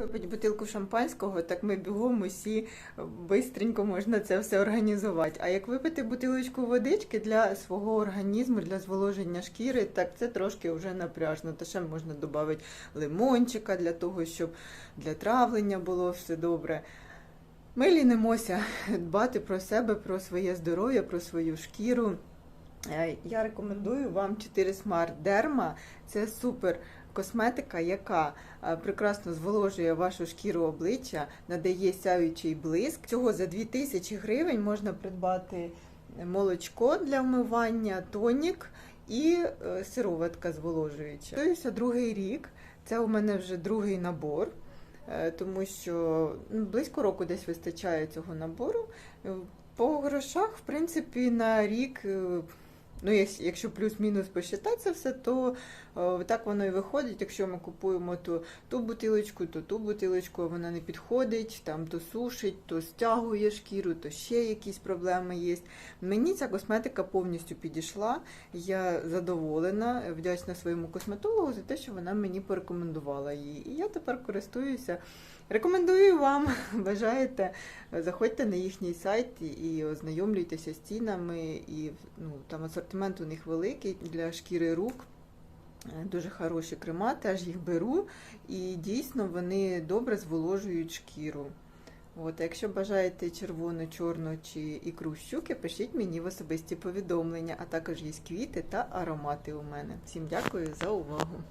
Випить бутилку шампанського, так ми бігом усі бистренько можна це все організувати. А як випити бутилочку водички для свого організму, для зволоження шкіри, так це трошки вже напряжно. То ще можна додати лимончика для того, щоб для травлення було все добре. Ми лінимося дбати про себе, про своє здоров'я, про свою шкіру. Е, Я рекомендую вам 4 Smart Derma. Це супер косметика, яка е, прекрасно зволожує вашу шкіру обличчя, надає сяючий блиск. Цього за 2000 гривень можна придбати молочко для вмивання, тонік і е, сироватка зволожуюча. Тобто другий рік. Це у мене вже другий набор. е, Тому що ну, близько року десь вистачає цього набору. По грошах, в принципі, на рік Ну, якщо плюс-мінус посчитати це все, то е, так воно і виходить. Якщо ми купуємо то ту бутилочку, то ту бутилочку, вона не підходить, там то сушить, то стягує шкіру, то ще якісь проблеми є. Мені ця косметика повністю підійшла. Я задоволена, вдячна своєму косметологу за те, що вона мені порекомендувала її. І я тепер користуюся. Рекомендую вам, бажаєте, заходьте на їхній сайт і ознайомлюйтеся з цінами. І ну, там асортимент у них великий для шкіри рук. Е, Дуже хороші крема, теж їх беру, і дійсно вони добре зволожують шкіру. От, якщо бажаєте червону, чорну чи ікру щуки, пишіть мені в особисті повідомлення, а також є квіти та аромати у мене. Всім дякую за увагу!